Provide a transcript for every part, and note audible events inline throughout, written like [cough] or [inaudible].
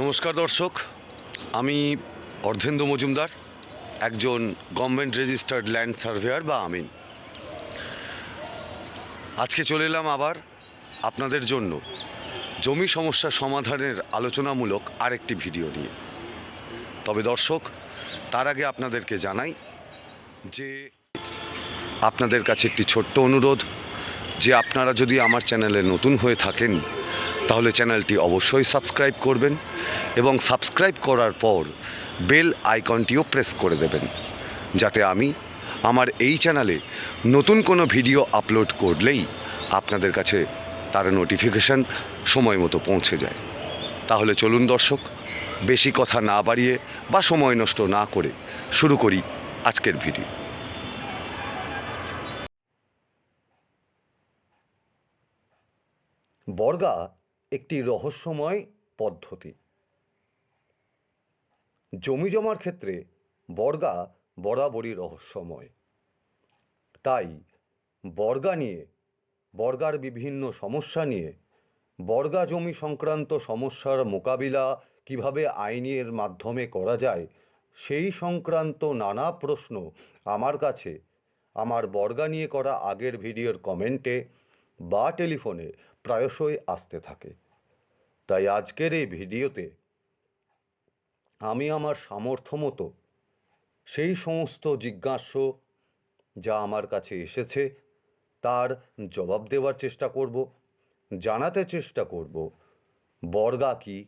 নমস্কার দর্শক, আমি অর্ধেন্দু মজুমদার, একজন গভর্নমেন্ট রেজিস্টার্ড ল্যান্ড সার্ভেয়ার বা আমিন। আজকে চলে এলাম আবার আপনাদের জন্য জমি সমস্যা সমাধানের আলোচনামূলক আরেকটি ভিডিও নিয়ে। তবে দর্শক, তার আগে আপনাদেরকে জানাই যে আপনাদের কাছে একটি ছোট্ট অনুরোধ যে আপনারা যদি আমার চ্যানেলে নতুন হয়ে থাকেন তাহলে চ্যানেলটি অবশ্যই সাবস্ক্রাইব করবেন এবং সাবস্ক্রাইব করার পর বেল আইকনটিও প্রেস করে দেবেন। যাতে আমি আমার এই চ্যানেলে নতুন কোনো ভিডিও আপলোড করলেই আপনাদের কাছে তার নোটিফিকেশান সময় মতো পৌঁছে যায়। তাহলে চলুন দর্শক, বেশি কথা না বাড়িয়ে বা সময় নষ্ট না করে শুরু করি আজকের ভিডিও। বর্গা একটি রহস্যময় পদ্ধতি। জমি জমার ক্ষেত্রে বর্গা বরাবরই রহস্যময়। তাই বর্গা নিয়ে, বর্গার বিভিন্ন সমস্যা নিয়ে, বর্গা জমি সংক্রান্ত সমস্যার মোকাবিলা কীভাবে আইনের মাধ্যমে করা যায়, সেই সংক্রান্ত নানা প্রশ্ন আমার কাছে, আমার বর্গা নিয়ে করা আগের ভিডিওর কমেন্টে বা টেলিফোনে প্রায়শই আসতে থাকে। তাই আজকের এই ভিডিওতে আমি আমার সামর্থ্য মতো সেই সমস্ত জিজ্ঞাস্য যা আমার কাছে এসেছে তার জবাব দেওয়ার চেষ্টা করব, জানাতে চেষ্টা করব। বর্গা কি?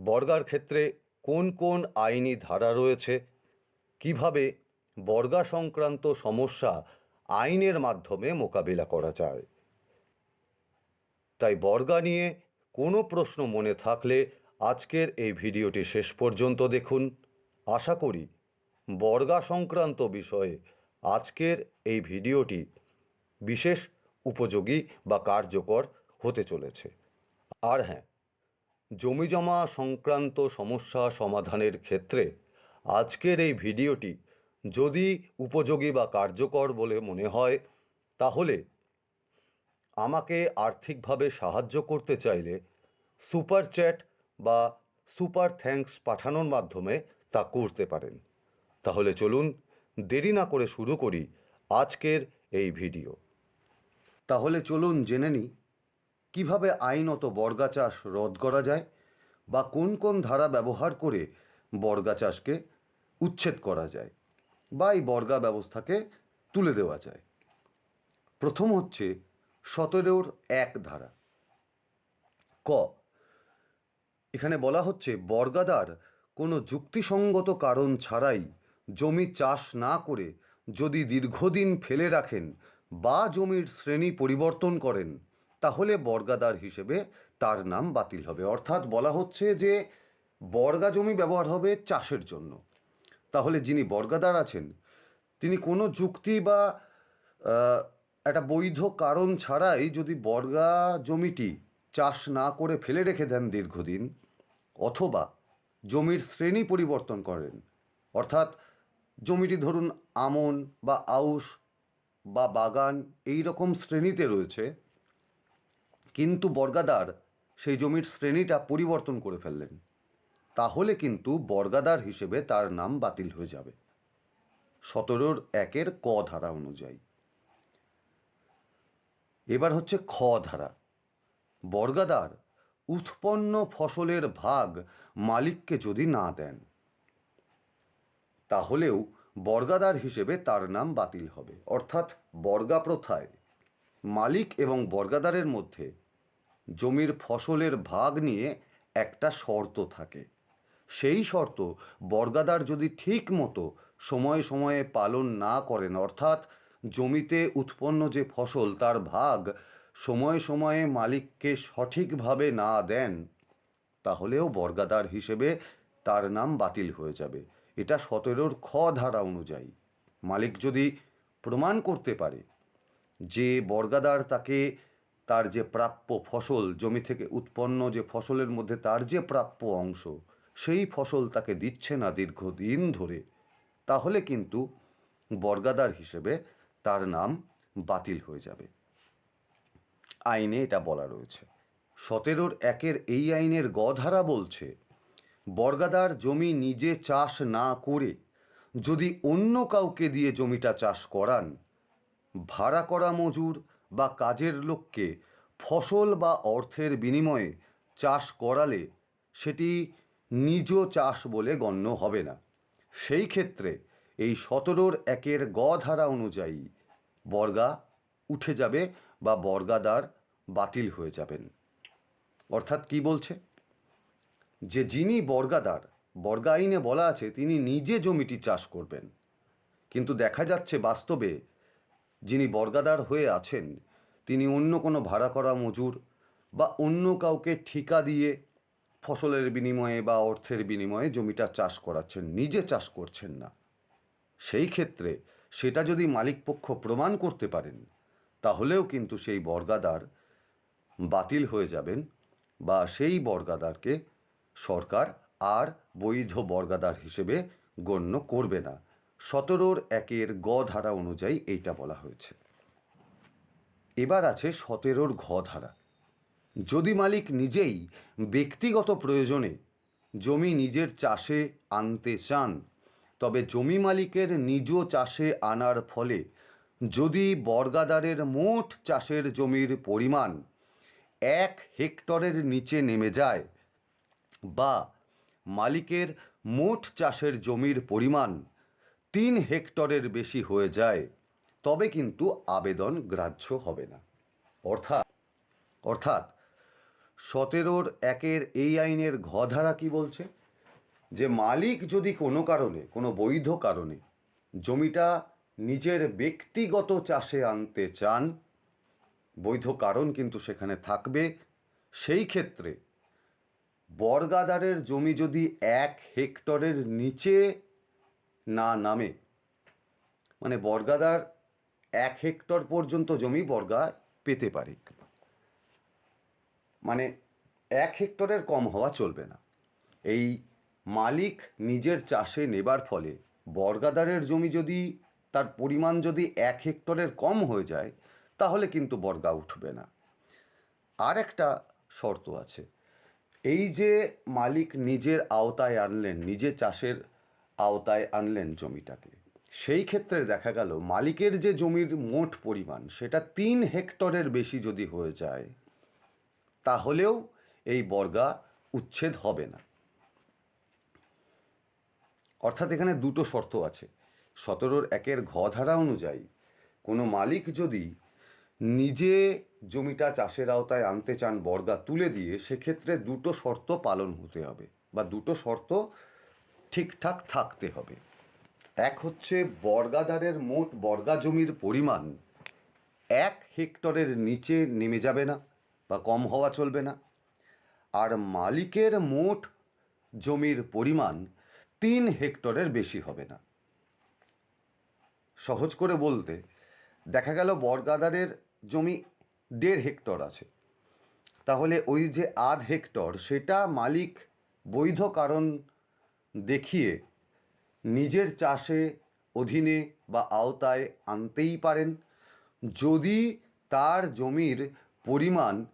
বর্গার ক্ষেত্রে কোন কোন আইনি ধারা রয়েছে? কীভাবে বর্গা সংক্রান্ত সমস্যা আইনের মাধ্যমে মোকাবিলা করা যায়? তাই বর্গা নিয়ে কোনো প্রশ্ন মনে থাকলে আজকের এই ভিডিওটি শেষ পর্যন্ত দেখুন। আশা করি বর্গা সংক্রান্ত বিষয়ে আজকের এই ভিডিওটি বিশেষ উপযোগী বা কার্যকর হতে চলেছে। আর হ্যাঁ জমি জমা সংক্রান্ত সমস্যা সমাধানের ক্ষেত্রে আজকের এই ভিডিওটি যদি উপযোগী বা কার্যকর বলে মনে হয়, তাহলে আমাকে আর্থিকভাবে সাহায্য করতে চাইলে সুপার চ্যাট বা সুপার থ্যাঙ্কস পাঠানোর মাধ্যমে তা করতে পারেন। তাহলে চলুন দেরি না করে শুরু করি আজকের এই ভিডিও। তাহলে চলুন জেনে নিই, কীভাবে আইনত বর্গা চাষ রদ করা যায় বা কোন কোন ধারা ব্যবহার করে বর্গা চাষকে উচ্ছেদ করা যায় বা এই বর্গা ব্যবস্থাকে তুলে দেওয়া যায়। প্রথম হচ্ছে সতেরোর এক ধারা। ক। এখানে বলা হচ্ছে, বর্গাদার কোনো যুক্তিসঙ্গত কারণ ছাড়াই জমি চাষ না করে যদি দীর্ঘদিন ফেলে রাখেন বা জমির শ্রেণি পরিবর্তন করেন, তাহলে বর্গাদার হিসেবে তার নাম বাতিল হবে। অর্থাৎ বলা হচ্ছে যে, বর্গা জমি ব্যবহার হবে চাষের জন্য। তাহলে যিনি বর্গাদার আছেন, তিনি কোনো যুক্তি বা একটা বৈধ কারণ ছাড়াই যদি বর্গা জমিটি চাষ না করে ফেলে রেখে দেন দীর্ঘদিন, অথবা জমির শ্রেণি পরিবর্তন করেন, অর্থাৎ জমিটি ধরুন আমন বা আউশ বা বাগান এই রকম শ্রেণীতে রয়েছে, কিন্তু বর্গাদার সেই জমির শ্রেণীটা পরিবর্তন করে ফেললেন, তাহলে কিন্তু বর্গাদার হিসেবে তার নাম বাতিল হয়ে যাবে। সতেরোর একের ক ধারা অনুযায়ী। এবার হচ্ছে খ ধারা। বর্গাদার, উৎপন্ন ফসলের ভাগ মালিককে যদি না দেন, তাহলেও বর্গাদার হিসেবে তার নাম বাতিল হবে। অর্থাৎ বর্গা প্রথায় মালিক এবং বর্গাদারের মধ্যে জমির ফসলের ভাগ নিয়ে একটা শর্ত থাকে। সেই শর্ত বর্গাদার যদি ঠিক মতো সময়ে সময়ে পালন না করেন, অর্থাৎ জমিতে উৎপন্ন যে ফসল তার ভাগ সময়ে সময়ে মালিককে সঠিকভাবে না দেন, তাহলেও বর্গাদার হিসেবে তার নাম বাতিল হয়ে যাবে। এটা সতেরোর খ ধারা অনুযায়ী। মালিক যদি প্রমাণ করতে পারে যে বর্গাদার তাকে তার যে প্রাপ্য ফসল, জমি থেকে উৎপন্ন যে ফসলের মধ্যে তার যে প্রাপ্য অংশ, সেই ফসল তাকে দিচ্ছে না দীর্ঘদিন ধরে, তাহলে কিন্তু বর্গাদার হিসেবে তার নাম বাতিল হয়ে যাবে। আইনে এটা বলা রয়েছে। সতেরোর একের এই আইনের গধারা বলছে, বর্গাদার জমি নিজে চাষ না করে যদি অন্য কাউকে দিয়ে জমিটা চাষ করান, ভাড়া করা মজুর বা কাজের লোককে ফসল বা অর্থের বিনিময়ে চাষ করালে সেটি নিজ চাষ বলে গণ্য হবে না। সেই ক্ষেত্রে এই সতেরোর একের গ ধারা অনুযায়ী বর্গা উঠে যাবে বা বর্গাদার বাতিল হয়ে যাবেন। অর্থাৎ কি বলছে? যে যিনি বর্গাদার, বর্গা আইনে বলা আছে তিনি নিজে জমিটি চাষ করবেন। কিন্তু দেখা যাচ্ছে বাস্তবে যিনি বর্গাদার হয়ে আছেন, তিনি অন্য কোনো ভাড়া করা মজুর বা অন্য কাউকে ঠিকা দিয়ে ফসলের বিনিময়ে বা অর্থের বিনিময়ে জমিটা চাষ করাচ্ছেন, নিজে চাষ করছেন না। সেই ক্ষেত্রে সেটা যদি মালিকপক্ষ প্রমাণ করতে পারেন, তাহলেও কিন্তু সেই বর্গাদার বাতিল হয়ে যাবেন বা সেই বর্গাদারকে সরকার আর বৈধ বর্গাদার হিসেবে গণ্য করবে না। সতেরোর একের গ ধারা অনুযায়ী এইটা বলা হয়েছে। এবার আছে সতেরোর ঘ ধারা। যদি মালিক নিজেই ব্যক্তিগত প্রয়োজনে জমি নিজের চাষে আনতে চান তবে জমি মালিকের নিজ চাষে আনার ফলে যদি বর্গাদারের মোট চাষের জমির পরিমাণ এক হেক্টরের নিচে নেমে যায় বা মালিকের মোট চাষের জমির পরিমাণ তিন হেক্টরের বেশি হয়ে যায়, তবে কিন্তু আবেদন গ্রাহ্য হবে না। অর্থাৎ অর্থাৎ সতেরোর একের এই আইনের ঘ ধারা কি বলছে? যে মালিক যদি কোনো কারণে, কোনো বৈধ কারণে জমিটা নিজের ব্যক্তিগত চাষে আনতে চান, বৈধ কারণ কিন্তু সেখানে থাকবে। সেই ক্ষেত্রে বর্গাদারের জমি যদি এক হেক্টরের নিচে না নামে মানে বর্গাদার এক হেক্টর পর্যন্ত জমি বর্গা পেতে পারে। মানে এক হেক্টরের কম হওয়া চলবে না। এই মালিক নিজের চাষে নেবার ফলে বর্গাদারের জমি যদি তার পরিমাণ যদি এক হেক্টরের কম হয়ে যায়, তাহলে কিন্তু বর্গা উঠবে না। আর একটা শর্ত আছে। এই যে মালিক নিজের আওতায় আনলেন নিজে চাষের আওতায় আনলেন জমিটাকে, সেই ক্ষেত্রে দেখা গেল মালিকের যে জমির মোট পরিমাণ, সেটা তিন হেক্টরের বেশি যদি হয়ে যায়, তাহলেও এই বর্গা উচ্ছেদ হবে না। অর্থাৎ এখানে দুটো শর্ত আছে। সতেরোর একের ঘ ধারা অনুযায়ী কোনো মালিক যদি নিজে জমিটা চাষের আওতায় আনতে চান বর্গা তুলে দিয়ে, সেক্ষেত্রে দুটো শর্ত পালন হতে হবে বা দুটো শর্ত ঠিকঠাক থাকতে হবে। এক হচ্ছে বর্গাদারের মোট বর্গা জমির পরিমাণ এক হেক্টরের নিচে নেমে যাবে না বা কম হওয়া চলবে না। আর মালিকের মোট জমির পরিমাণ তিন হেক্টরের বেশি হবে না। সহজ করে বলতে, দেখা গেল বর্গাদারের জমি দেড় হেক্টর আছে। তাহলে ওই যে আধ হেক্টর, সেটা মালিক বৈধ কারণ দেখিয়ে নিজের চাষে অধীনে বা আওতায় আনতেই পারেন। যদি তার জমির পরিমাণ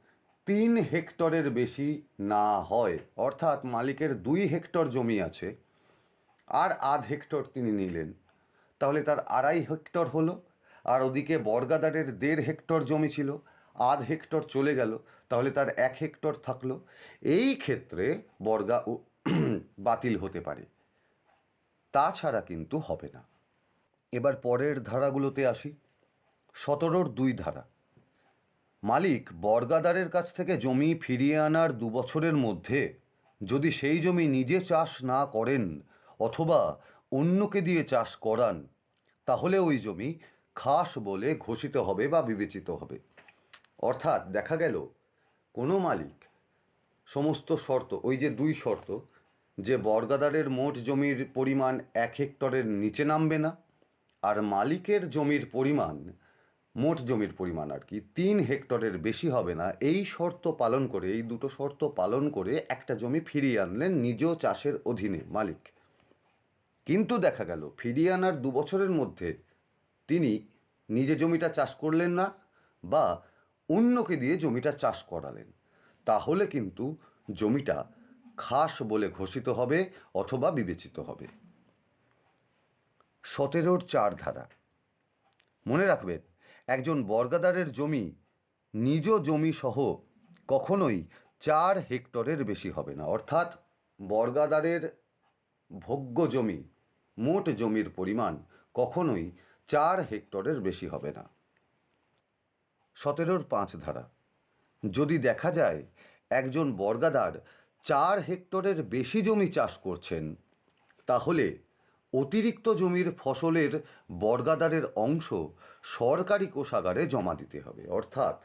তিন হেক্টরের বেশি না হয়, অর্থাৎ মালিকের দুই হেক্টর জমি আছে আর আধ হেক্টর তিনি নিলেন। তাহলে তার আড়াই হেক্টর হলো, আর ওদিকে বর্গাদারের দেড় হেক্টর জমি ছিল, আধ হেক্টর চলে গেল, তাহলে তার এক হেক্টর থাকল। এই ক্ষেত্রে বর্গা [clears throat] বাতিল হতে পারে। তাছাড়া কিন্তু হবে না। এবার পরের ধারাগুলোতে আসি। সতেরোর দুই ধারা। মালিক বর্গাদারের কাছ থেকে জমি ফিরিয়ে আনার দু বছরের মধ্যে যদি সেই জমি নিজে চাষ না করেন অথবা অন্যকে দিয়ে চাষ করান, তাহলে ওই জমি খাস বলে ঘোষিত হবে বা বিবেচিত হবে। অর্থাৎ দেখা গেল, কোনো মালিক সমস্ত শর্ত, ওই যে দুই শর্ত, যে বর্গাদারের মোট জমির পরিমাণ এক হেক্টরের নিচে নামবে না, আর মালিকের জমির পরিমাণ, মোট জমির পরিমাণ আর কি, তিন হেক্টরের বেশি হবে না, এই শর্ত পালন করে, এই দুটো শর্ত পালন করে একটা জমি ফিরিয়ে আনলেন নিজ চাষের অধীনে মালিক। কিন্তু দেখা গেল ফিরিয়ে আনার দু বছরের মধ্যে তিনি নিজে জমিটা চাষ করলেন না বা অন্যকে দিয়ে জমিটা চাষ করালেন। তাহলে কিন্তু জমিটা খাস বলে ঘোষিত হবে অথবা বিবেচিত হবে। সতেরোর চার ধারা। মনে রাখবেন, একজন বর্গাদারের জমি, নিজ জমি সহ কখনোই চার হেক্টরের বেশি হবে না। অর্থাৎ বর্গাদারের ভোগ্য জমি মোট জমির পরিমাণ কখনোই চার হেক্টরের বেশি হবে না। সতেরোর পাঁচ ধারা। যদি দেখা যায় একজন বর্গাদার চার হেক্টরের বেশি জমি চাষ করছেন, তাহলে অতিরিক্ত জমির ফসলের বর্গাদারের অংশ সরকারি কোষাগারে জমা দিতে হবে। অর্থাৎ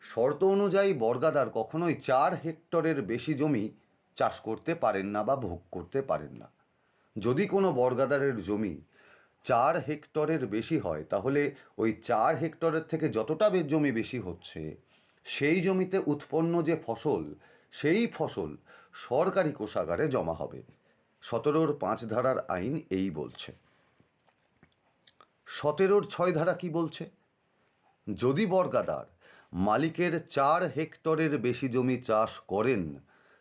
শর্ত অনুযায়ী বর্গাদার কখনোই চার হেক্টরের বেশি জমি চাষ করতে পারেন না বা ভোগ করতে পারেন না। যদি কোনো বর্গাদারের জমি চার হেক্টরের বেশি হয়, তাহলে ওই চার হেক্টরের থেকে যতটা জমি বেশি হচ্ছে, সেই জমিতে উৎপন্ন যে ফসল, সেই ফসল সরকারি কোষাগারে জমা হবে। সতেরোর পাঁচ ধারার আইন এই বলছে। সতেরোর ছয় ধারা কি বলছে? যদি বর্গাদার মালিকের চার হেক্টরের বেশি জমি চাষ করেন,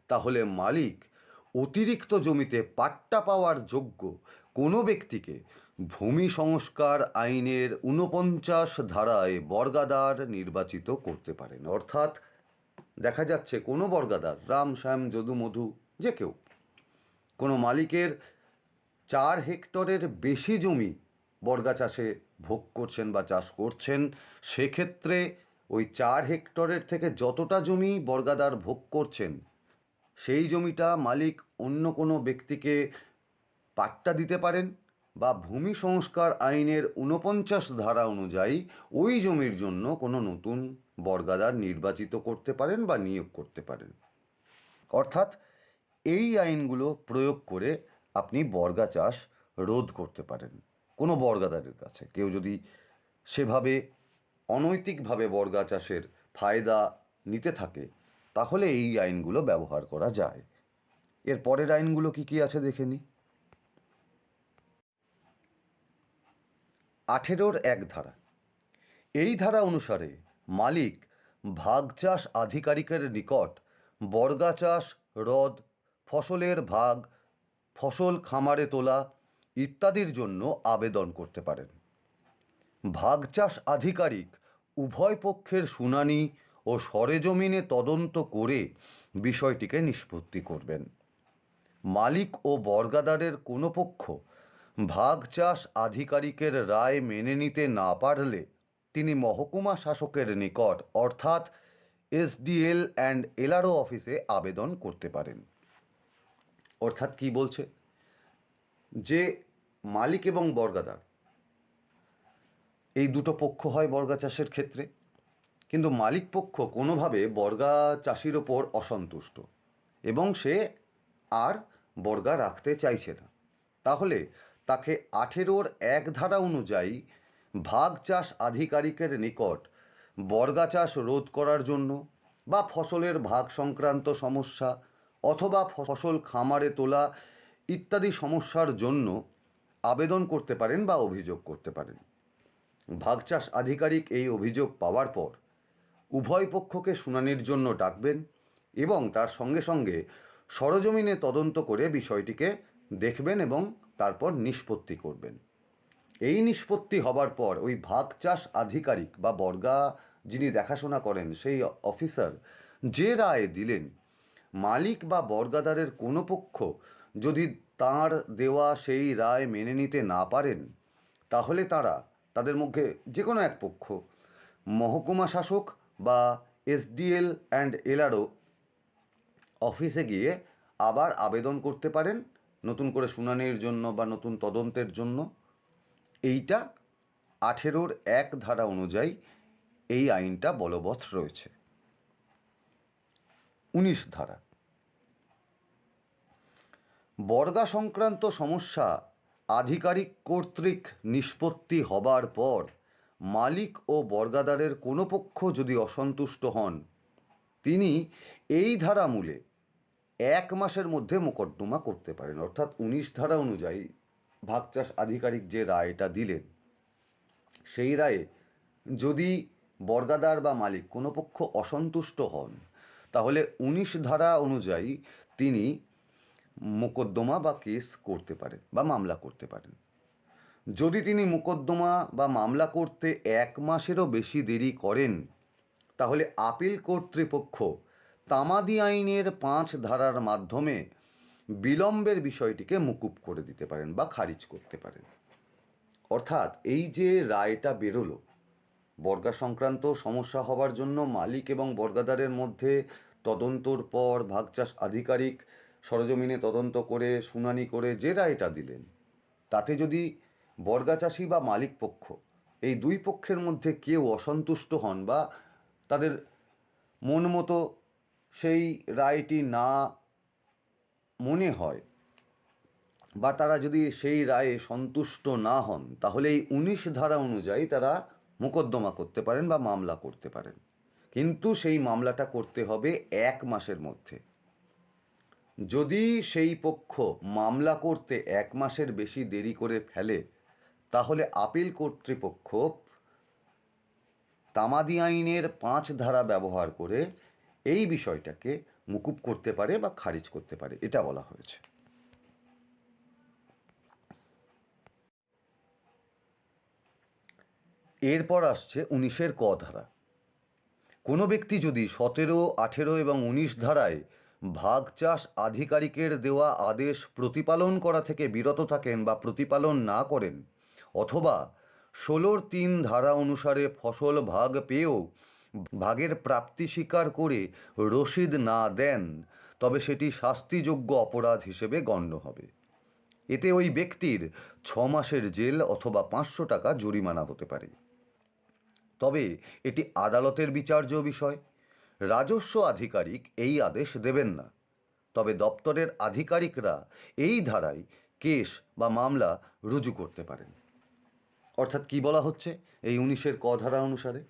তাহলে মালিক অতিরিক্ত জমিতে পাট্টা পাওয়ার যোগ্য কোনো ব্যক্তিকে ভূমি সংস্কার আইনের ঊনপঞ্চাশ ধারায় বর্গাদার নির্বাচিত করতে পারেন। অর্থাৎ দেখা যাচ্ছে কোনো বর্গাদার, রাম, শ্যাম, যদু, মধু, যে কেউ, কোনো মালিকের চার হেক্টরের বেশি জমি বর্গা চাষে ভোগ করছেন বা চাষ করছেন, সেক্ষেত্রে ওই চার হেক্টরের থেকে যতটা জমি বর্গাদার ভোগ করছেন সেই জমিটা মালিক অন্য কোনো ব্যক্তিকে পাট্টা দিতে পারেন বা ভূমি সংস্কার আইনের ঊনপঞ্চাশ ধারা অনুযায়ী ওই জমির জন্য কোনো নতুন বর্গাদার নির্বাচিত করতে পারেন বা নিয়োগ করতে পারেন। অর্থাৎ এই আইনগুলো প্রয়োগ করে আপনি বর্গা চাষ রোধ করতে পারেন কোনো বর্গাদারের কাছে। কেউ যদি সেভাবে অনৈতিকভাবে বর্গা চাষের ফায়দা নিতে থাকে তাহলে এই আইনগুলো ব্যবহার করা যায়। এর পরের আইনগুলো কি কি আছে দেখে নি? আঠেরোর এক ধারা। এই ধারা অনুসারে মালিক ভাগ চাষ আধিকারিকের নিকট বর্গা চাষ রদ ফসলের ভাগ, ফসল খামারে তোলা ইত্যাদির জন্য আবেদন করতে পারেন। ভাগ চাষ আধিকারিক উভয় পক্ষের শুনানি ও সরেজমিনে তদন্ত করে বিষয়টিকে নিষ্পত্তি করবেন। মালিক ও বর্গাদারের কোনো পক্ষ ভাগ চাষ আধিকারিকের রায় মেনে নিতে না পারলে তিনি মহকুমা শাসকের নিকট, অর্থাৎ এসডিএল অ্যান্ড এলআরও অফিসে আবেদন করতে পারেন। অর্থাৎ কি বলছে? যে মালিক এবং বর্গাদার। এই দুটো পক্ষ হয় বর্গা চাষের ক্ষেত্রে। কিন্তু মালিক পক্ষ কোনোভাবে বর্গা চাষির ওপর অসন্তুষ্ট এবং সে আর বর্গা রাখতে চাইছে না। তাহলে তাকে আঠেরোর এক ধারা অনুযায়ী ভাগ চাষ আধিকারিকের নিকট বর্গা চাষ রোধ করার জন্য বা ফসলের ভাগ সংক্রান্ত সমস্যা অথবা ফসল খামারে তোলা ইত্যাদি সমস্যার জন্য আবেদন করতে পারেন বা অভিযোগ করতে পারেন। ভাগ চাষ আধিকারিক এই অভিযোগ পাওয়ার পর উভয় পক্ষকে শুনানির জন্য ডাকবেন এবং তার সঙ্গে সঙ্গে সরজমিনে তদন্ত করে বিষয়টিকে দেখবেন এবং তারপর নিষ্পত্তি করবেন। এই নিষ্পত্তি হবার পর ওই ভাগ চাষ আধিকারিক বা বর্গা যিনি দেখাশোনা করেন, সেই অফিসার যে রায় দিলেন, মালিক বা বর্গাদারের কোনো পক্ষ যদি তার দেওয়া সেই রায় মেনে নিতে না পারেন, তাহলে তারা, তাদের মধ্যে যে কোনো এক পক্ষ, মহকুমা শাসক বা এসডিএল অ্যান্ড এলআরও অফিসে গিয়ে আবার আবেদন করতে পারেন নতুন করে শুনানির জন্য বা নতুন তদন্তের জন্য। এইটা আঠেরোর এক ধারা অনুযায়ী এই আইনটা বলবৎ রয়েছে। উনিশ ধারা। বর্গা সংক্রান্ত সমস্যা আধিকারিক কর্তৃক নিষ্পত্তি হবার পর মালিক ও বর্গাদারের কোনো পক্ষ যদি অসন্তুষ্ট হন, তিনি এই ধারা মূলে এক মাসের মধ্যে মোকদ্দমা করতে পারেন। অর্থাৎ উনিশ ধারা অনুযায়ী ভাগচাষ আধিকারিক যে রায়টা দিলেন, সেই রায়ে যদি বর্গাদার বা মালিক কোনো পক্ষ অসন্তুষ্ট হন, তাহলে উনিশ ধারা অনুযায়ী তিনি মোকদ্দমা বা কেস করতে পারেন বা মামলা করতে পারেন। যদি তিনি মোকদ্দমা বা মামলা করতে এক মাসেরও বেশি দেরি করেন, তাহলে আপিল কর্তৃপক্ষ তামাদি আইনের পাঁচ ধারার মাধ্যমে বিলম্বের বিষয়টিকে মুকুব করে দিতে পারেন বা খারিজ করতে পারেন। অর্থাৎ এই যে রায়টা বেরোলো, বর্গা সংক্রান্ত সমস্যা হওয়ার জন্য মালিক এবং বর্গাদারের মধ্যে তদন্তর পর ভাগচাষ আধিকারিক সরজমিনে তদন্ত করে শুনানি করে যে রায়টা দিলেন, তাতে যদি বর্গা চাষি বা মালিক পক্ষ। এই দুই পক্ষের মধ্যে কেউ অসন্তুষ্ট হন বা তাদের মন মতো সেই রায়টি না মনে হয় বা তারা যদি সেই রায়ে সন্তুষ্ট না হন, তাহলে এই উনিশ ধারা অনুযায়ী তারা মোকদ্দমা করতে পারেন বা মামলা করতে পারেন। কিন্তু সেই মামলাটা করতে হবে এক মাসের মধ্যে। যদি সেই পক্ষ মামলা করতে এক মাসের বেশি দেরি করে ফেলে তাহলে আপিল কর্তৃপক্ষ তামাদি আইনের পাঁচ ধারা ব্যবহার করে এই বিষয়টাকে মুকুব করতে পারে বা খারিজ করতে পারে, এটা বলা হয়েছে। এরপর আসছে উনিশের ক ধারা। কোনো ব্যক্তি যদি সতেরো, আঠেরো এবং উনিশ ধারায় ভাগ চাষ আধিকারিকের দেওয়া আদেশ প্রতিপালন করা থেকে বিরত থাকেন বা প্রতিপালন না করেন অথবা ষোলোর তিন ধারা অনুসারে ফসল ভাগ পেয়েও ভাগের প্রাপ্তি স্বীকার করে রসিদ না দেন, তবে সেটি শাস্তিযোগ্য অপরাধ হিসেবে গণ্য হবে। এতে ওই ব্যক্তির ছ মাসের জেল অথবা পাঁচশো টাকা জরিমানা হতে পারে। তবে এটি আদালতের বিচার্য বিষয়। রাজস্ব আধিকারিক এই আদেশ দেবেন না। তবে দপ্তরের আধিকারিকরা এই ধারায় কেস বা মামলা রুজু করতে পারেন। অর্থাৎ কি বলা হচ্ছে? এই উনিশের ক ধারা অনুসারে।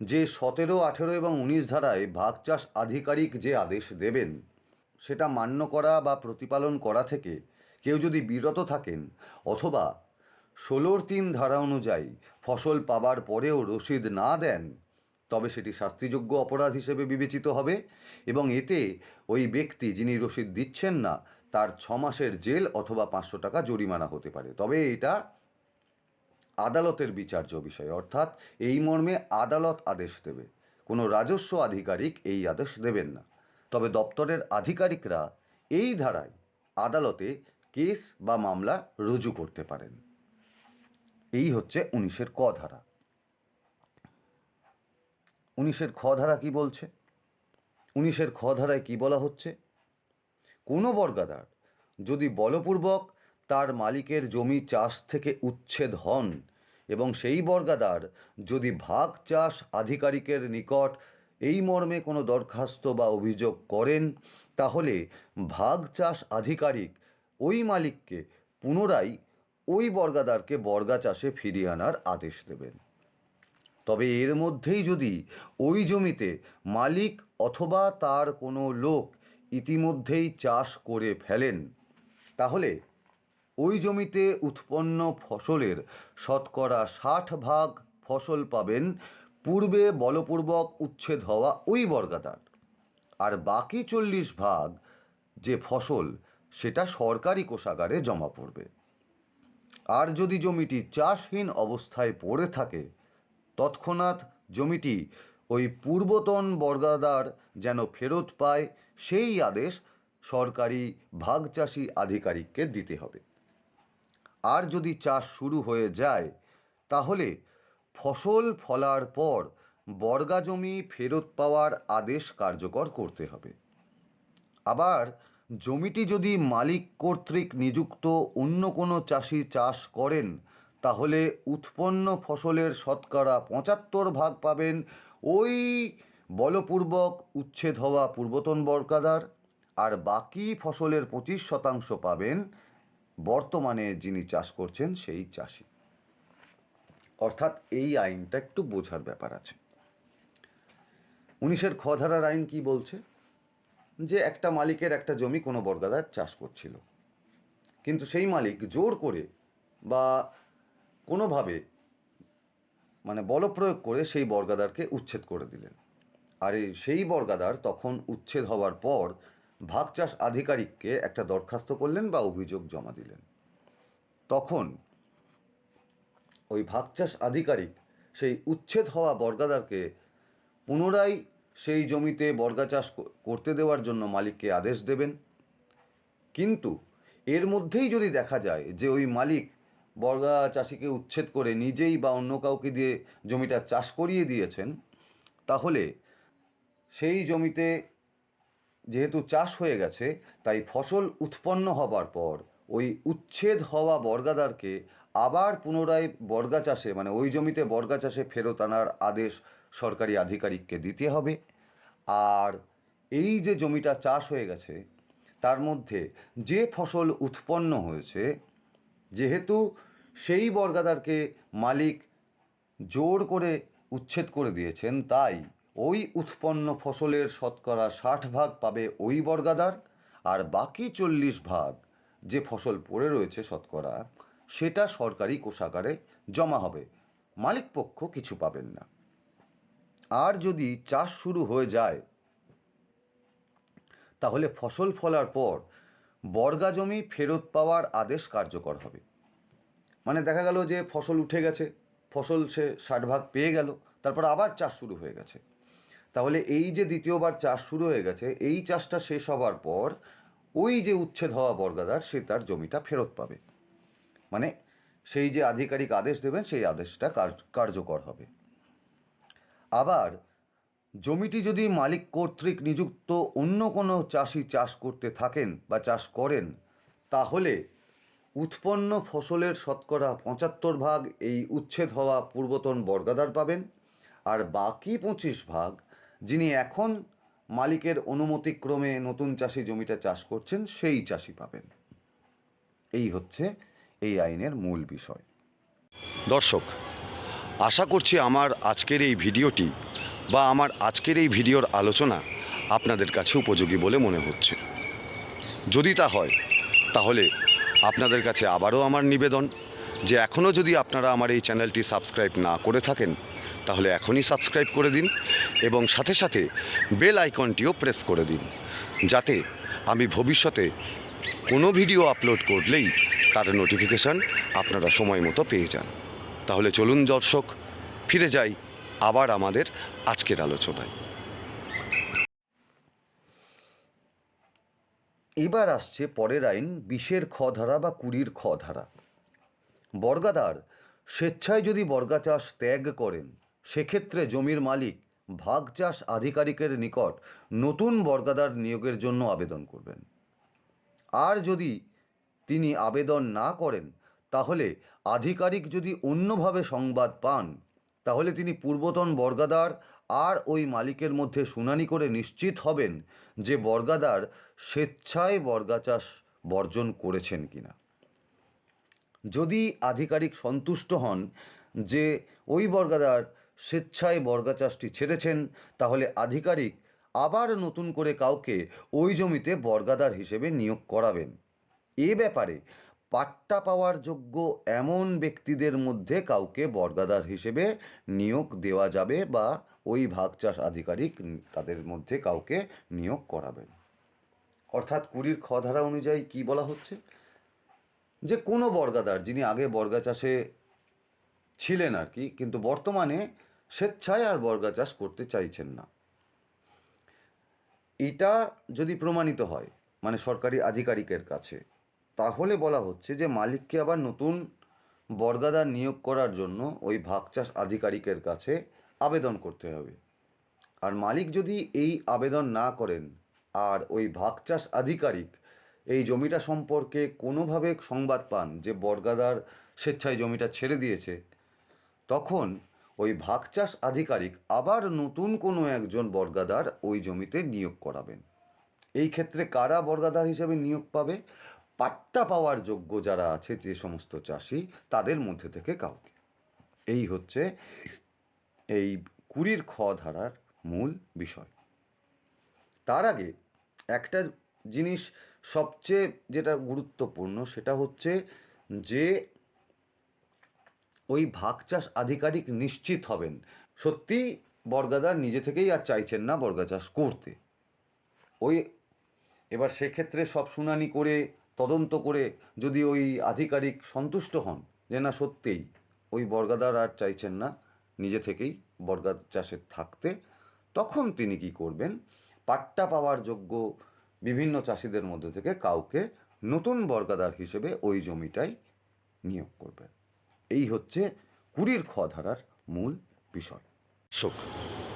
যে সতেরো, আঠেরো এবং উনিশ ধারায় ভাগ চাষ আধিকারিক যে আদেশ দেবেন, সেটা মান্য করা বা প্রতিপালন করা থেকে কেউ যদি বিরত থাকেন অথবা ষোলোর তিন ধারা অনুযায়ী ফসল পাবার পরেও রসিদ না দেন, তবে সেটি শাস্তিযোগ্য অপরাধ হিসেবে বিবেচিত হবে এবং এতে ওই ব্যক্তি যিনি রসিদ দিচ্ছেন না, তার ছ মাসের জেল অথবা পাঁচশো টাকা জরিমানা হতে পারে। তবে এটা আদালতের বিচার্য বিষয়, অর্থাৎ এই মর্মে আদালত আদেশ দেবে। কোনো রাজস্ব আধিকারিক এই আদেশ দেবেন না। তবে দপ্তরের আধিকারিকরা এই ধারায় আদালতে কেস বা মামলা রুজু করতে পারেন। এই হচ্ছে উনিশের ক ধারা। উনিশের খ ধারা কি বলছে? উনিশের খ ধারায় কি বলা হচ্ছে? কোনো বর্গাদার যদি বলপূর্বক তার মালিকের জমি চাষ থেকে উচ্ছেদ হন এবং সেই বর্গাদার যদি ভাগ চাষ আধিকারিকের নিকট এই মর্মে কোনো দরখাস্ত বা অভিযোগ করেন, তাহলে ভাগ চাষ আধিকারিক ওই মালিককে পুনরায় ওই বর্গাদারকে বর্গা চাষে ফিরিয়ে আনার আদেশ দেবেন। তবে এর মধ্যেই যদি ওই জমিতে মালিক অথবা তার কোনো লোক ইতিমধ্যেই চাষ করে ফেলেন, তাহলে ওই জমিতে উৎপন্ন ফসলের শতকরা ষাট ভাগ ফসল পাবেন পূর্বে বলপূর্বক উচ্ছেদ হওয়া ওই বর্গাদার। আর বাকি চল্লিশ ভাগ যে ফসল, সেটা সরকারি কোষাগারে জমা পড়বে। আর যদি জমিটি চাষহীন অবস্থায় পড়ে থাকে, তৎক্ষণাৎ জমিটি ওই পূর্বতন বর্গাদার যেন ফেরত পায়, সেই আদেশ সরকারি ভাগচাষী আধিকারিককে দিতে হবে। আর যদি চাষ শুরু হয়ে যায়, তাহলে ফসল ফলার পর বর্গা জমি ফেরত পাওয়ার আদেশ কার্যকর করতে হবে। আবার জমিটি যদি মালিক কর্তৃক নিযুক্ত অন্য কোনো চাষি চাষ করেন, তাহলে উৎপন্ন ফসলের শতকরা পঁচাত্তর ভাগ পাবেন ওই বলপূর্বক উচ্ছেদ হওয়া পূর্বতন বর্গাদার আর বাকি ফসলের পঁচিশ শতাংশ পাবেন বর্তমানে যিনি চাষ করছেন, সেই চাষি। অর্থাৎ এই আইনটা একটু বোঝার ব্যাপার আছে। উনিশের খধারার আইন কি বলছে? যে একটা মালিকের একটা জমি কোনো বর্গাদার চাষ করছিল। কিন্তু সেই মালিক জোর করে বা কোনোভাবে মানে বলপ্রয়োগ করে সেই বর্গাদারকে উচ্ছেদ করে দিলেন। আর সেই বর্গাদার তখন উচ্ছেদ হওয়ার পর ভাগ চাষ আধিকারিককে একটা দরখাস্ত করলেন বা অভিযোগ জমা দিলেন। তখন ওই ভাগ চাষ আধিকারিক সেই উচ্ছেদ হওয়া বর্গাদারকে পুনরায় সেই জমিতে বর্গা চাষ করতে দেওয়ার জন্য মালিককে আদেশ দেবেন। কিন্তু এর মধ্যেই যদি দেখা যায় যে ওই মালিক বর্গা চাষিকে উচ্ছেদ করে নিজেই বা অন্য কাউকে দিয়ে জমিটা চাষ করিয়ে দিয়েছেন, তাহলে সেই জমিতে যেহেতু চাষ হয়ে গেছে, তাই ফসল উৎপন্ন হবার পর ওই উচ্ছেদ হওয়া বর্গাদারকে আবার পুনরায় বর্গা চাষে মানে ওই জমিতে বর্গা চাষে ফেরত আনার আদেশ সরকারি আধিকারিককে দিতে হবে। আর এই যে জমিটা চাষ হয়ে গেছে, তার মধ্যে যে ফসল উৎপন্ন হয়েছে, যেহেতু সেই বর্গাদারকে মালিক জোর করে উচ্ছেদ করে দিয়েছেন, তাই ওই উৎপন্ন ফসলের শতকরা ষাট ভাগ পাবে ওই বর্গাদার, আর বাকি চল্লিশ ভাগ যে ফসল পড়ে রয়েছে শতকরা, সেটা সরকারি কোষাগারে জমা হবে। মালিক পক্ষ কিছু পাবেন না। আর যদি চাষ শুরু হয়ে যায়, তাহলে ফসল ফলার পর বর্গা জমি ফেরত পাওয়ার আদেশ কার্যকর হবে। মানে দেখা গেল যে ফসল উঠে গেছে, ফসল সে ষাট ভাগ পেয়ে গেল, তারপর আবার চাষ শুরু হয়ে গেছে। তাহলে এই যে দ্বিতীয়বার চাষ শুরু হয়ে গেছে, এই চাষটা শেষ হবার পর ওই যে উচ্ছেদ হওয়া বর্গাদার সে তার জমিটা ফেরত পাবে। মানে সেই যে আধিকারিক আদেশ দেবেন, সেই আদেশটা কার্যকর হবে। আবার জমিটি যদি মালিক কর্তৃক নিযুক্ত অন্য কোনো চাষি চাষ করতে থাকেন বা চাষ করেন, তাহলে উৎপন্ন ফসলের শতকরা পঁচাত্তর ভাগ এই উচ্ছেদ হওয়া পূর্বতন বর্গাদার পাবেন, আর বাকি পঁচিশ ভাগ যিনি এখন মালিকের অনুমতিক্রমে নতুন চাষি জমিটা চাষ করছেন, সেই চাষি পাবেন। এই হচ্ছে এই আইনের মূল বিষয়। দর্শক, আশা করছি আমার আজকের এই ভিডিওটি বা আমার আজকের এই ভিডিওর আলোচনা আপনাদের কাছে উপযোগী বলে মনে হচ্ছে। যদি তা হয়, তাহলে আপনাদের কাছে আবারও আমার নিবেদন যে এখনও যদি আপনারা আমার এই চ্যানেলটি সাবস্ক্রাইব না করে থাকেন তাহলে এখনই সাবস্ক্রাইব করে দিন এবং সাথে সাথে বেল আইকনটিও প্রেস করে দিন, যাতে আমি ভবিষ্যতে কোনো ভিডিও আপলোড করলেই তার নোটিফিকেশান আপনারা সময় মতো পেয়ে যান। তাহলে চলুন দর্শক, ফিরে যাই আবার আমাদের আজকের আলোচনায়। এবার আসছে পরের আইন বিশের খ ধারা বা কুড়ির খ ধারা বর্গাদার, স্বেচ্ছায় যদি বর্গা চাষ ত্যাগ করেন সেক্ষেত্রে জমির মালিক ভাগ চাষ আধিকারিকের নিকট নতুন বর্গাদার নিয়োগের জন্য আবেদন করবেন। আর যদি তিনি আবেদন না করেন, তাহলে আধিকারিক যদি অন্যভাবে সংবাদ পান, তাহলে তিনি পূর্বতন বর্গাদার আর ওই মালিকের মধ্যে শুনানি করে নিশ্চিত হবেন যে বর্গাদার স্বেচ্ছায় বর্গা চাষ বর্জন করেছেন কিনা। যদি আধিকারিক সন্তুষ্ট হন যে ওই বর্গাদার স্বেচ্ছায় বর্গা চাষটি ছেড়েছেন, তাহলে আধিকারিক আবার নতুন করে কাউকে ওই জমিতে বর্গাদার হিসেবে নিয়োগ করাবেন। এ ব্যাপারে পাট্টা পাওয়ার যোগ্য এমন ব্যক্তিদের মধ্যে কাউকে বর্গাদার হিসেবে নিয়োগ দেওয়া যাবে বা ওই ভাগ চাষ আধিকারিক তাদের মধ্যে কাউকে নিয়োগ করাবেন। অর্থাৎ কুড়ির খ ধারা অনুযায়ী কি বলা হচ্ছে? যে কোনো বর্গাদার যিনি আগে বর্গা চাষে ছিলেন আর কি, কিন্তু বর্তমানে স্বেচ্ছায় আর বর্গা চাষ করতে চাইছেন না। এটা যদি প্রমাণিত হয় মানে সরকারি আধিকারিকের কাছে, তাহলে বলা হচ্ছে যে মালিককে আবার নতুন বর্গাদার নিয়োগ করার জন্য ওই ভাগ চাষ আধিকারিকের কাছে আবেদন করতে হবে। আর মালিক যদি এই আবেদন না করেন, আর ওই ভাগ চাষ আধিকারিক এই জমিটা সম্পর্কে কোনোভাবে সংবাদ পান যে বর্গাদার স্বেচ্ছায় জমিটা ছেড়ে দিয়েছে, তখন ওই ভাগ চাষ আধিকারিক আবার নতুন কোনো একজন বর্গাদার ওই জমিতে নিয়োগ করাবেন। এই ক্ষেত্রে কারা বর্গাদার হিসেবে নিয়োগ পাবে? পাট্টা পাওয়ার যোগ্য যারা আছে যে সমস্ত চাষি, তাদের মধ্যে থেকে কাউকে। এই হচ্ছে এই কুড়ির খ ধারার মূল বিষয়। তার আগে একটা জিনিস সবচেয়ে যেটা গুরুত্বপূর্ণ সেটা হচ্ছে যে ওই ভাগ চাষ আধিকারিক নিশ্চিত হবেন। সত্যি বর্গাদার নিজে থেকেই আর চাইছেন না বর্গা চাষ করতে। ওই এবার সেক্ষেত্রে সব শুনানি করে, তদন্ত করে যদি ওই আধিকারিক সন্তুষ্ট হন যে না সত্যিই ওই বর্গাদার আর চাইছেন না নিজে থেকেই বর্গা চাষে থাকতে, তখন তিনি কি করবেন? পাট্টা পাওয়ার যোগ্য বিভিন্ন চাষিদের মধ্যে থেকে কাউকে নতুন বর্গাদার হিসেবে ওই জমিটাই নিয়োগ করবেন। এই হচ্ছে কুড়ির খ ধারার মূল বিষয়। শোক,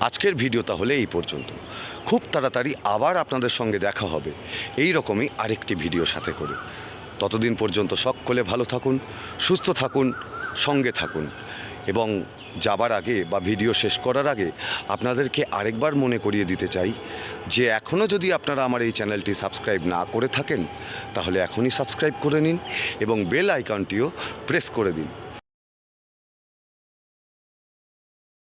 আজকের ভিডিও তাহলে এই পর্যন্ত। খুব তাড়াতাড়ি আবার আপনাদের সঙ্গে দেখা হবে। এই রকমই আরেকটি ভিডিও সাথে করে। ততদিন পর্যন্ত সকলে ভালো থাকুন, সুস্থ থাকুন, সঙ্গে থাকুন। এবং যাবার আগে বা ভিডিও শেষ করার আগে আপনাদেরকে আরেকবার মনে করিয়ে দিতে চাই যে এখনও যদি আপনারা আমার এই চ্যানেলটি সাবস্ক্রাইব না করে থাকেন, তাহলে এখনই সাবস্ক্রাইব করে নিন এবং বেল আইকনটিও প্রেস করে দিন।